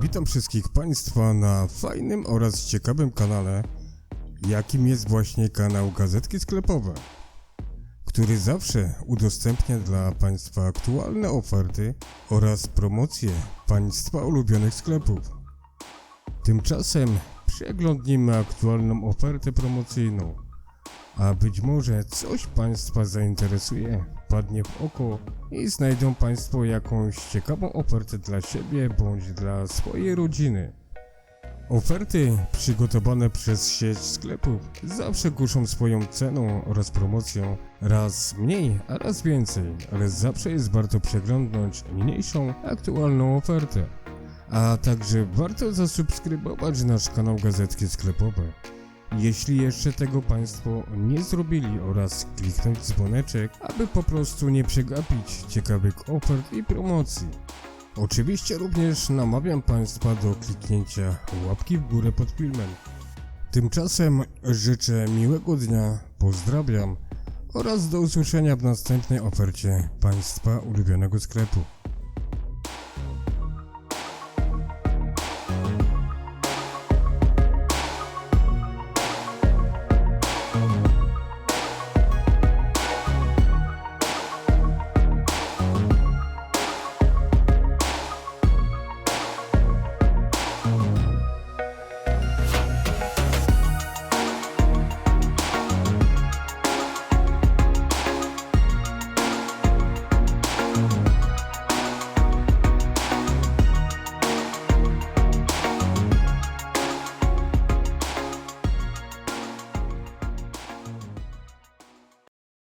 Witam wszystkich Państwa na fajnym oraz ciekawym kanale, jakim jest właśnie kanał Gazetki Sklepowe, który zawsze udostępnia dla Państwa aktualne oferty oraz promocje Państwa ulubionych sklepów. Tymczasem przeglądnijmy aktualną ofertę promocyjną, a być może coś Państwa zainteresuje, padnie w oko i znajdą Państwo jakąś ciekawą ofertę dla siebie bądź dla swojej rodziny. Oferty przygotowane przez sieć sklepów zawsze kuszą swoją ceną oraz promocją raz mniej, a raz więcej, ale zawsze jest warto przeglądnąć mniejszą, aktualną ofertę. A także warto zasubskrybować nasz kanał Gazetki Sklepowe. Jeśli jeszcze tego Państwo nie zrobili oraz kliknąć dzwoneczek, aby po prostu nie przegapić ciekawych ofert i promocji. Oczywiście również namawiam Państwa do kliknięcia łapki w górę pod filmem. Tymczasem życzę miłego dnia, pozdrawiam oraz do usłyszenia w następnej ofercie Państwa ulubionego sklepu.